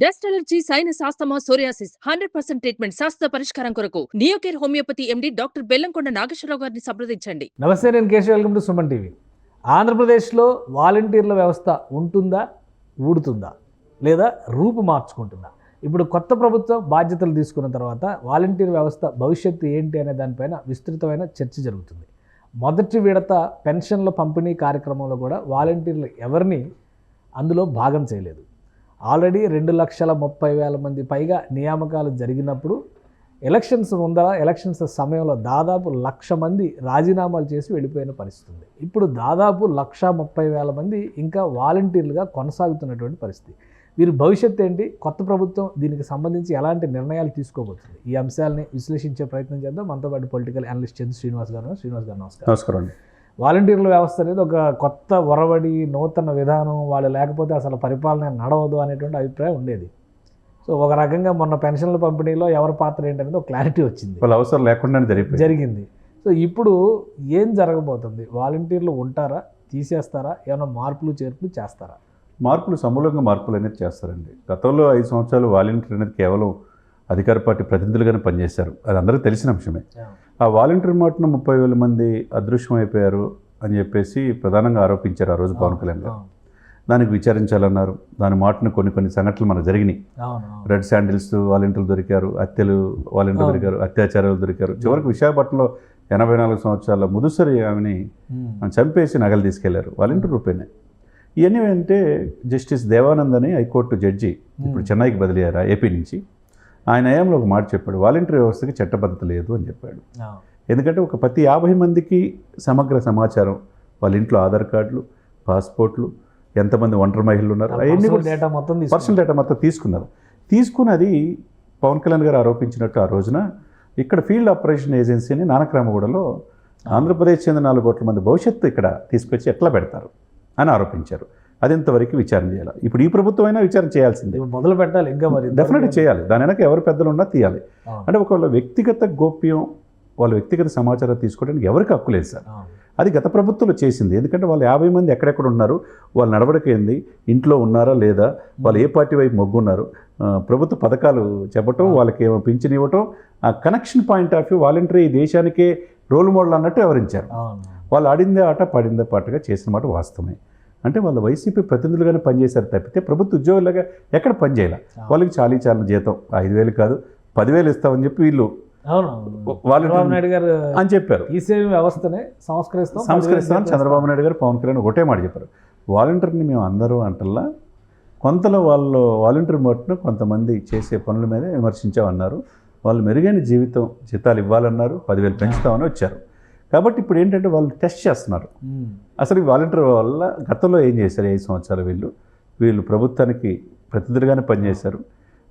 Dust allergy sinus asthma psoriasis hundred percent treatment శాస్త్ర పరిష్కారం కొరకు Neocare homeopathy MD doctor Bellamkonda Nageswararao గారిని సంప్రదించండి. నమస్తే నేను Keshav. Welcome to Suman TV. ఆంధ్రప్రదేశ్లో వాలంటీర్ల వ్యవస్థ ఉంటుందా? ఊడుతుందా? లేదా రూపు మార్చుకుంటుందా? ఇప్పుడు కొత్త ప్రభుత్వం బాధ్యతలు తీసుకున్న తర్వాత వాలంటీర్ వ్యవస్థ భవిష్యత్తు ఏంటి అనే దానిపైన విస్తృతమైన చర్చ జరుగుతుంది. మొదటి విడత పెన్షన్ల పంపిణీ కార్యక్రమంలో కూడా వాలంటీర్లు ఎవరిని అందులో భాగం చేయలేదు. ఆల్రెడీ రెండు లక్షల ముప్పై వేల మంది పైగా నియామకాలు జరిగినప్పుడు ఎలక్షన్స్ ముందర ఎలక్షన్స్ సమయంలో దాదాపు లక్ష మంది రాజీనామాలు చేసి వెళ్ళిపోయిన పరిస్థితి ఉంది ఇప్పుడు దాదాపు లక్ష ముప్పై వేల మంది ఇంకా వాలంటీర్లుగా కొనసాగుతున్నటువంటి పరిస్థితి. వీరి భవిష్యత్తు ఏంటి? కొత్త ప్రభుత్వం దీనికి సంబంధించి ఎలాంటి నిర్ణయాలు తీసుకోబోతుంది? ఈ అంశాలని విశ్లేషించే ప్రయత్నం చేద్దాం. మనతో పాటు పొలిటికల్ అనలిస్ట్ చంద్ర శ్రీనివాస్ గారు శ్రీనివాస్ గారు నమస్కారం. నమస్కారం అండి. వాలంటీర్ల వ్యవస్థ అనేది ఒక కొత్త ఒరవడి నూతన విధానం వాళ్ళు లేకపోతే అసలు పరిపాలన నడవదు అనేటువంటి అభిప్రాయం ఉండేది. సో ఒక రకంగా మొన్న పెన్షన్ల పంపిణీలో ఎవరి పాత్ర ఏంటనేది ఒక క్లారిటీ వచ్చింది. వాళ్ళ అవసరం లేకుండానే జరిగిపోయింది. జరిగింది. సో ఇప్పుడు ఏం జరగబోతుంది? వాలంటీర్లు ఉంటారా? తీసేస్తారా? ఏమైనా మార్పులు చేర్పులు చేస్తారా? మార్పులు సమూలంగా మార్పులు అనేది చేస్తారండి. గతంలో ఐదు సంవత్సరాలు వాలంటీర్ అనేది కేవలం అధికార పార్టీ ప్రతినిధులుగానే పనిచేశారు. అది అందరికీ తెలిసిన అంశమే. ఆ వాలంటీర్ మాటను ముప్పై వేల మంది అదృశ్యం అయిపోయారు అని చెప్పేసి ప్రధానంగా ఆరోపించారు ఆ రోజు పవన్ కళ్యాణ్ గారు. దానికి విచారించాలన్నారు. దాని మాటను కొన్ని కొన్ని సంఘటనలు మనకు జరిగినాయి. రెడ్ శాండిల్స్ వాలంటీర్లు దొరికారు హత్యలు వాలంటీర్లు. దొరికారు అత్యాచారాలు దొరికారు. చివరికి విశాఖపట్నంలో ఎనభై నాలుగు సంవత్సరాల ముదుసరి ఆమెని చంపేసి నగలు తీసుకెళ్ళారు వాలంటీర్ రూపేనే ఇవన్నీ అంటే జస్టిస్ దేవానంద్ అని హైకోర్టు జడ్జి ఇప్పుడు చెన్నైకి బదిలీ అయ్యారు ఏపీ నుంచి. ఆయన హయాంలో ఒక మాట చెప్పాడు వాలంటీర్ వ్యవస్థకి చట్టబద్ధత లేదు అని చెప్పాడు. ఎందుకంటే ఒక ప్రతి యాభై మందికి సమగ్ర సమాచారం వాళ్ళ ఇంట్లో ఆధార్ కార్డులు పాస్పోర్ట్లు ఎంతమంది ఒంటరి మహిళలు ఉన్నారు అవన్నీ పర్సనల్ కూడా డేటా మొత్తం పర్సనల్. డేటా మొత్తం తీసుకున్నారు తీసుకున్నది పవన్ కళ్యాణ్ గారు ఆరోపించినట్టు ఆ రోజున ఇక్కడ ఫీల్డ్ ఆపరేషన్ ఏజెన్సీని నానక్రామగూడలో ఆంధ్రప్రదేశ్ చెందిన నాలుగు కోట్ల మంది భవిష్యత్తు ఇక్కడ తీసుకొచ్చి ఎట్లా పెడతారు అని ఆరోపించారు అది ఇంతవరకు విచారణ చేయాలి. ఇప్పుడు ఈ ప్రభుత్వం అయినా విచారణ చేయాల్సిందే. మొదలు పెట్టాలి ఇంకా మరి డెఫినెట్గా చేయాలి. దాని వెనక ఎవరు పెద్దలు ఉన్నా తీయాలి అంటే ఒకవేళ వ్యక్తిగత గోప్యం వాళ్ళ వ్యక్తిగత సమాచారం తీసుకోవడానికి ఎవరికి హక్కు లేదు సార్. అది గత ప్రభుత్వంలో చేసింది. ఎందుకంటే వాళ్ళు యాభై మంది ఎక్కడెక్కడ ఉన్నారు వాళ్ళ నడవడిక ఏంది ఇంట్లో ఉన్నారా లేదా వాళ్ళు ఏ పార్టీ వైపు మొగ్గున్నారు ప్రభుత్వ పథకాలు చెప్పటం వాళ్ళకి ఏమో పింఛన్ ఇవ్వటం ఆ connection point of view voluntary ఈ దేశానికే రోల్ మోడల్ అన్నట్టు వివరించారు. వాళ్ళు ఆడిందే ఆట పాడిందే పాటగా చేసిన మాట వాస్తవమే. అంటే వాళ్ళ వైసీపీ ప్రతినిధులుగానే పనిచేశారు తప్పితే ప్రభుత్వ ఉద్యోగులుగా ఎక్కడ పనిచేయాలి వాళ్ళకి చాలీ చాలిన జీతం ఐదు వేలు కాదు పదివేలు ఇస్తామని చెప్పి వీళ్ళు చంద్రబాబు నాయుడు గారు అని చెప్పారు. ఈ వ్యవస్థనే సంస్కరిస్తాం చంద్రబాబు నాయుడు గారు పవన్ కళ్యాణ్ ఒకటే మాట చెప్పారు. వాలంటీర్ని మేము అందరూ అంటల్లా కొంతలో వాళ్ళు వాలంటీర్ మట్టును కొంతమంది చేసే పనుల మీద విమర్శించామన్నారు. వాళ్ళు మెరుగైన జీవితం జీతాలు ఇవ్వాలన్నారు పదివేలు పెంచుతామని వచ్చారు. కాబట్టి ఇప్పుడు ఏంటంటే వాళ్ళు టెస్ట్ చేస్తున్నారు. అసలు ఈ వాలంటీర్ వల్ల గతంలో ఏం చేశారు? ఐదు సంవత్సరాలు వీళ్ళు? వీళ్ళు ప్రభుత్వానికి ప్రతినిధులుగానే పనిచేశారు.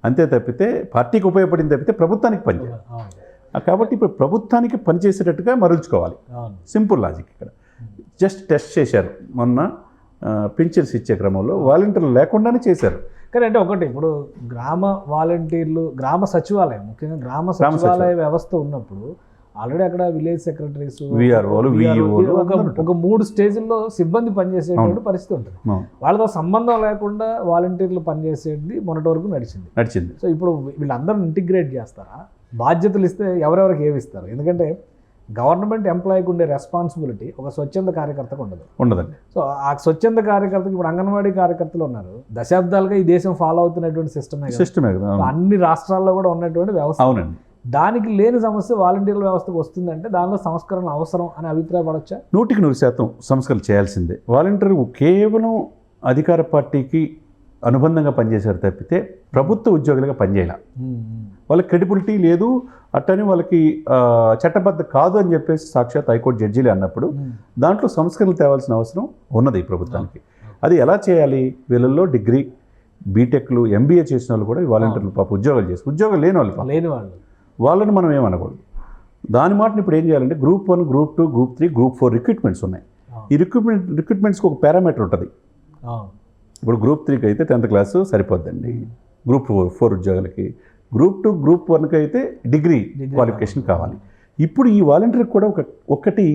అంతే తప్పితే పార్టీకి ఉపయోగపడింది తప్పితే ప్రభుత్వానికి పనిచేయాలి. కాబట్టి ఇప్పుడు ప్రభుత్వానికి పనిచేసేటట్టుగా మరల్చుకోవాలి. సింపుల్ లాజిక్ ఇక్కడ. జస్ట్ టెస్ట్ చేశారు. మొన్న పింఛన్స్ ఇచ్చే క్రమంలో వాలంటీర్లు లేకుండానే చేశారు. కానీ అంటే ఒకటి ఇప్పుడు గ్రామ వాలంటీర్లు గ్రామ సచివాలయం ముఖ్యంగా గ్రామ గ్రామ సచివాలయ. వ్యవస్థ ఉన్నప్పుడు ఆల్రెడీ అక్కడ విలేజ్ సెక్రటరీస్ VEOలు ఒక మూడు స్టేజ్ల్లో సిబ్బంది పనిచేసేటువంటి పరిస్థితి ఉంటుంది. వాళ్ళతో సంబంధం లేకుండా వాలంటీర్లు పనిచేసేది మొన్నటి వరకు నడిచింది. నడిచింది. సో ఇప్పుడు వీళ్ళందరూ ఇంటిగ్రేట్ చేస్తారా? బాధ్యతలు ఇస్తే ఎవరెవరికి ఏమి ఇస్తారు? ఎందుకంటే గవర్నమెంట్ ఎంప్లాయీకి ఉండే రెస్పాన్సిబిలిటీ ఒక స్వచ్ఛంద కార్యకర్తకు ఉండదు. ఉండదండి. సో ఆ స్వచ్ఛంద కార్యకర్తకి ఇప్పుడు అంగన్వాడీ కార్యకర్తలు ఉన్నారు. దశాబ్దాలుగా ఈ దేశం ఫాలో అవుతున్నటువంటి సిస్టమే. సిస్టమే. అన్ని రాష్ట్రాల్లో కూడా ఉన్నటువంటి వ్యవస్థ. అవునండి. దానికి లేని సమస్య వాలంటీర్ల వ్యవస్థకు వస్తుందంటే దానిలో సంస్కరణ అవసరం అని అభిప్రాయపడచ్చా? నూటికి నూరు శాతం సంస్కరణ చేయాల్సిందే. వాలంటీర్ కేవలం అధికార పార్టీకి అనుబంధంగా పనిచేశారు తప్పితే ప్రభుత్వ ఉద్యోగులుగా పనిచేయాలి. వాళ్ళకి క్రెడిబిలిటీ లేదు అట్టని వాళ్ళకి చట్టబద్ధ కాదు అని చెప్పేసి సాక్షాత్ హైకోర్టు జడ్జీలే అన్నప్పుడు దాంట్లో సంస్కరణలు తేవాల్సిన అవసరం ఉన్నది ఈ ప్రభుత్వానికి. అది ఎలా చేయాలి? వీళ్ళల్లో డిగ్రీ బీటెక్లు ఎంబీఏ చేసిన వాళ్ళు కూడా ఈ వాలంటీర్లు పాప ఉద్యోగాలు చేసి ఉద్యోగాలు లేని వాళ్ళు. లేని వాళ్ళు. వాళ్ళని మనం ఏమనకూడదు. దాని మాటని ఇప్పుడు ఏం చేయాలంటే group one group two group three group four recruitments ఉన్నాయి. ఈ రిక్రూట్మెంట్ రిక్రూట్మెంట్స్కి ఒక పారామీటర్ ఉంటుంది. ఇప్పుడు గ్రూప్ త్రీకి అయితే టెన్త్ క్లాస్ సరిపోద్దండి. గ్రూప్ ఫోర్ ఫోర్ ఉద్యోగాలకి. గ్రూప్ టూ గ్రూప్ వన్కి అయితే డిగ్రీ క్వాలిఫికేషన్ కావాలి. ఇప్పుడు ఈ వాలంటీర్కి కూడా ఒక ఒక్కటి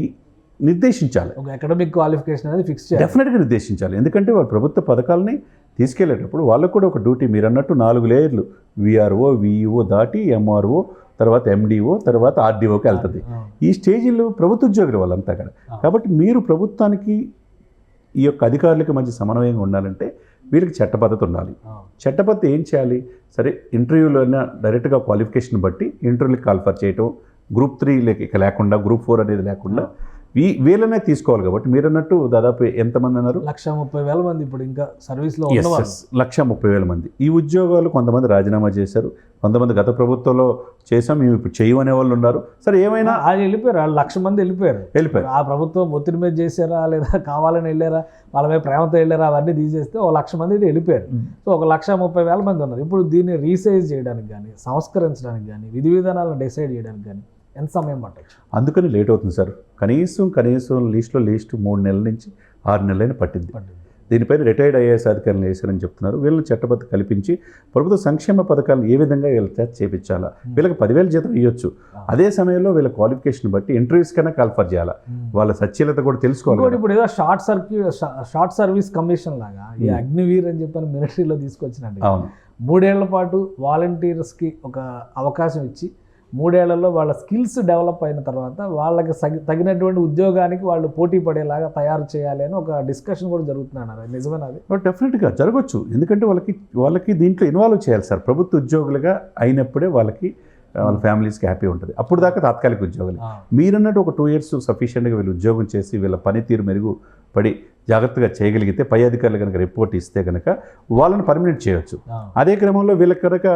నిర్దేశించాలి. ఒక అకాడమిక్ క్వాలిఫికేషన్ అనేది ఫిక్స్ చేయాలి. డెఫినెట్గా నిర్దేశించాలి. ఎందుకంటే వాళ్ళు ప్రభుత్వ పథకాలని తీసుకెళ్ళేటప్పుడు వాళ్ళకు కూడా ఒక డ్యూటీ. మీరు అన్నట్టు నాలుగు లేయర్లు. విఆర్ఓ విఈఓ దాటి ఎంఆర్ఓ తర్వాత ఎండిఓ తర్వాత ఆర్డీఓకి వెళ్తుంది. ఈ స్టేజీలో ప్రభుత్వ ఉద్యోగులు వాళ్ళంతా కూడా. కాబట్టి మీరు ప్రభుత్వానికి ఈ యొక్క అధికారులకి మంచి సమన్వయంగా ఉండాలంటే వీళ్ళకి చట్టబద్ధత ఉండాలి. ఆ, చట్టబద్ధత ఏం చేయాలి? సరే ఇంటర్వ్యూలో అయినా డైరెక్ట్గా క్వాలిఫికేషన్ బట్టి ఇంటర్వ్యూలకి కాల్ఫర్ చేయటం గ్రూప్ త్రీ ఇక లేకుండా గ్రూప్ ఫోర్ అనేది లేకుండా వీ వీళ్ళనే తీసుకోవాలి కాబట్టి మీరు అన్నట్టు దాదాపు ఎంతమంది అన్నారు? లక్ష ముప్పై వేల మంది ఇప్పుడు ఇంకా సర్వీస్లో. లక్ష ముప్పై వేల మంది. ఈ ఉద్యోగాలు కొంతమంది రాజీనామా చేశారు. కొంతమంది గత ప్రభుత్వంలో చేసాం మేము ఇప్పుడు చేయమనే వాళ్ళు ఉన్నారు. సరే ఏమైనా? వాళ్ళు వెళ్ళిపోయారు వాళ్ళు లక్ష మంది వెళ్ళిపోయారు. వెళ్ళిపోయారు. ఆ ప్రభుత్వం ఒత్తిడి మీద చేశారా లేదా కావాలని వెళ్ళారా వాళ్ళ మీద ప్రేమతో వెళ్ళారా అవన్నీ తీసేస్తే ఒక లక్ష మంది అయితే వెళ్ళిపోయారు. సో ఒక లక్ష ముప్పై వేల మంది ఉన్నారు. ఇప్పుడు దీన్ని రీసైజ్ చేయడానికి కానీ సంస్కరించడానికి కానీ విధి విధానాలను డిసైడ్ చేయడానికి కానీ ఎంత సమయం పట్టచ్చు? అందుకని లేట్ అవుతుంది సార్. కనీసం కనీసం లీస్ట్లో లీస్ట్ మూడు నెలల నుంచి ఆరు నెలలైనా పట్టింది పట్టింది దీనిపైన రిటైర్డ్ ఐఏఎస్ అధికారులు వేశారని చెప్తున్నారు. వీళ్ళని చట్టబద్ధ కల్పించి ప్రభుత్వ సంక్షేమ పథకాలను ఏ విధంగా వీళ్ళ చేపించాలా? వీళ్ళకి పదివేల జీతం ఇవ్వచ్చు అదే సమయంలో వీళ్ళ క్వాలిఫికేషన్ బట్టి ఇంటర్వ్యూస్ కన్నా కాల్ఫర్ చేయాలా? వాళ్ళ సత్యలత కూడా తెలుసుకోవాలి. ఇప్పుడు ఏదో షార్ట్ సర్క్యూ షార్ట్ సర్వీస్ కమిషన్ లాగా ఈ. అగ్నివీర్ అని చెప్పని మిలిటరీలో తీసుకొచ్చినట్టు. అవును. మూడేళ్ళ పాటు వాలంటీర్స్కి ఒక అవకాశం ఇచ్చి మూడేళ్ళలో వాళ్ళ స్కిల్స్ డెవలప్ అయిన తర్వాత వాళ్ళకి తగినటువంటి ఉద్యోగానికి వాళ్ళు పోటీ పడేలాగా తయారు చేయాలి అని ఒక డిస్కషన్ కూడా జరుగుతున్నాను నిజమేనా అది? డెఫినెట్గా జరగచ్చు. ఎందుకంటే వాళ్ళకి వాళ్ళకి దీంట్లో ఇన్వాల్వ్ చేయాలి సార్. ప్రభుత్వ ఉద్యోగులుగా అయినప్పుడే వాళ్ళకి వాళ్ళ ఫ్యామిలీస్కి హ్యాపీ ఉంటుంది. అప్పుడు దాకా తాత్కాలిక ఉద్యోగులు. మీరన్నట్టు ఒక టూ ఇయర్స్ సఫిషియెంట్గా వీళ్ళు ఉద్యోగం చేసి వీళ్ళ పనితీరు మెరుగుపడి జాగ్రత్తగా చేయగలిగితే పై అధికారులు కనుక రిపోర్ట్ ఇస్తే కనుక వాళ్ళని పర్మనెంట్ చేయొచ్చు. అదే క్రమంలో వీళ్ళకి కనుక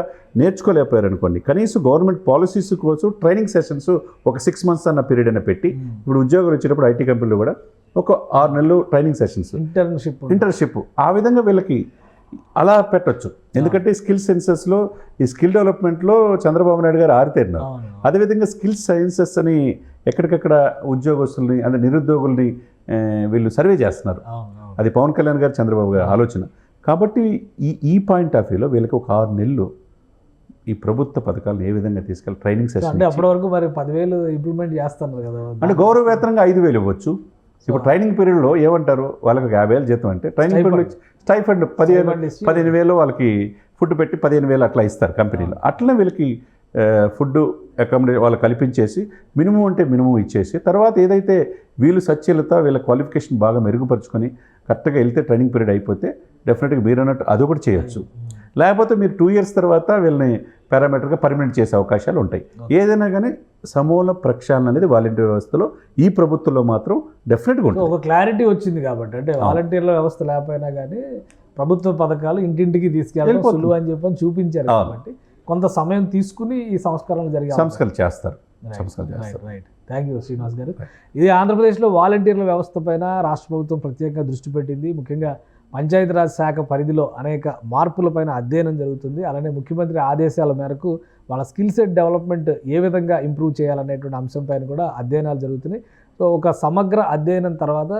నేర్చుకోలేకపోయారు అనుకోండి కనీసం గవర్నమెంట్ పాలసీస్ కోసం ట్రైనింగ్ సెషన్స్ ఒక సిక్స్ మంత్స్ అన్న పీరియడ్ అయినా పెట్టి ఇప్పుడు ఉద్యోగాలు వచ్చేటప్పుడు ఐటీ కంపెనీలు కూడా ఒక ఆరు నెలలు ట్రైనింగ్ సెషన్స్. ఇంటర్న్షిప్. ఇంటర్న్షిప్. ఆ విధంగా వీళ్ళకి అలా పెట్టొచ్చు. ఎందుకంటే స్కిల్ సెన్సెస్లో ఈ స్కిల్ డెవలప్మెంట్లో చంద్రబాబు నాయుడు గారు ఆరితేరినారు. అదేవిధంగా స్కిల్ సైన్సెస్ అని ఎక్కడికక్కడ ఉద్యోగస్తుల్ని అంటే నిరుద్యోగుల్ని వీళ్ళు సర్వే చేస్తున్నారు. అది పవన్ కళ్యాణ్ గారు చంద్రబాబు గారి ఆలోచన. కాబట్టి ఈ ఈ పాయింట్ ఆఫ్ వ్యూలో వీళ్ళకి ఒక ఆరు నెలలు ఈ ప్రభుత్వ పథకాలను ఏ విధంగా తీసుకెళ్ళి ట్రైనింగ్ సెషన్ అంటే అప్పటి వరకు మరి పదివేలు ఇంప్లిమెంట్ చేస్తున్నారు కదా. అంటే గౌరవ వేతనంగా ఐదు వేలు ఇవ్వచ్చు. ఇప్పుడు ట్రైనింగ్ పీరియడ్లో ఏమంటారు? వాళ్ళకి యాభై వేలు జీతం అంటే ట్రైనింగ్ పీరియడ్ స్టైఫండ్. పదిహేను పదిహేను వేలు వాళ్ళకి ఫుడ్ పెట్టి పదిహేను వేలు అట్లా ఇస్తారు కంపెనీలో. అట్లనే వీళ్ళకి ఫుడ్ అకామిడేట్ వాళ్ళు కల్పించేసి మినిమం అంటే మినిమం ఇచ్చేసి తర్వాత ఏదైతే వీళ్ళు సచ్యలత వీళ్ళ క్వాలిఫికేషన్ బాగా మెరుగుపరుచుకొని కరెక్ట్గా వెళ్తే ట్రైనింగ్ పీరియడ్ అయిపోతే డెఫినెట్గా మీరు అన్నట్టు అది ఒకటి చేయొచ్చు. లేకపోతే మీరు టూ ఇయర్స్ తర్వాత వీళ్ళని పారామీటర్గా పర్మనెంట్ చేసే అవకాశాలు ఉంటాయి. ఏదైనా కానీ సమూల ప్రక్షాళన అనేది వాలంటీర్ వ్యవస్థలో ఈ ప్రభుత్వంలో మాత్రం డెఫినెట్గా ఉంటుంది ఒక క్లారిటీ వచ్చింది కాబట్టి అంటే వాలంటీర్ల వ్యవస్థ లేకపోయినా కానీ ప్రభుత్వ పథకాలు ఇంటింటికి వెళ్ళిపోతుంది. సులువు అని చెప్పని చూపించారు. కాబట్టి కొంత సమయం తీసుకుని ఈ సంస్కరణలు జరిగే సంస్కరణ చేస్తారు. సంస్కరణ చేస్తారు. రైట్ థ్యాంక్ యూ శ్రీనివాస్ గారు. ఇది ఆంధ్రప్రదేశ్లో వాలంటీర్ల వ్యవస్థ పైన రాష్ట్ర ప్రభుత్వం ప్రత్యేకంగా దృష్టి పెట్టింది. ముఖ్యంగా పంచాయతీరాజ్ శాఖ పరిధిలో అనేక మార్పులపైన అధ్యయనం జరుగుతుంది. అలానే ముఖ్యమంత్రి ఆదేశాల మేరకు వాళ్ళ స్కిల్ సెట్ డెవలప్మెంట్ ఏ విధంగా ఇంప్రూవ్ చేయాలనేటువంటి అంశంపైన కూడా అధ్యయనాలు జరుగుతున్నాయి. సో ఒక సమగ్ర అధ్యయనం తర్వాత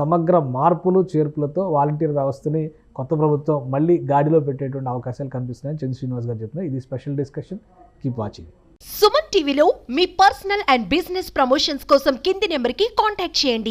సమగ్ర మార్పులు చేర్పులతో వాలంటీర్ వ్యవస్థని కొత్త ప్రభుత్వం మళ్ళీ గాడిలో పెట్టేటువంటి అవకాశాలు కనిపిస్తున్నాయని చంద్ర శ్రీనివాస్ గారు చెప్తున్నారు ఇది special discussion. Keep watching. Suman టీవీలో మీ పర్సనల్ అండ్ బిజినెస్ ప్రమోషన్స్ కోసం కింది నెంబర్కి కాంటాక్ట్ చేయండి.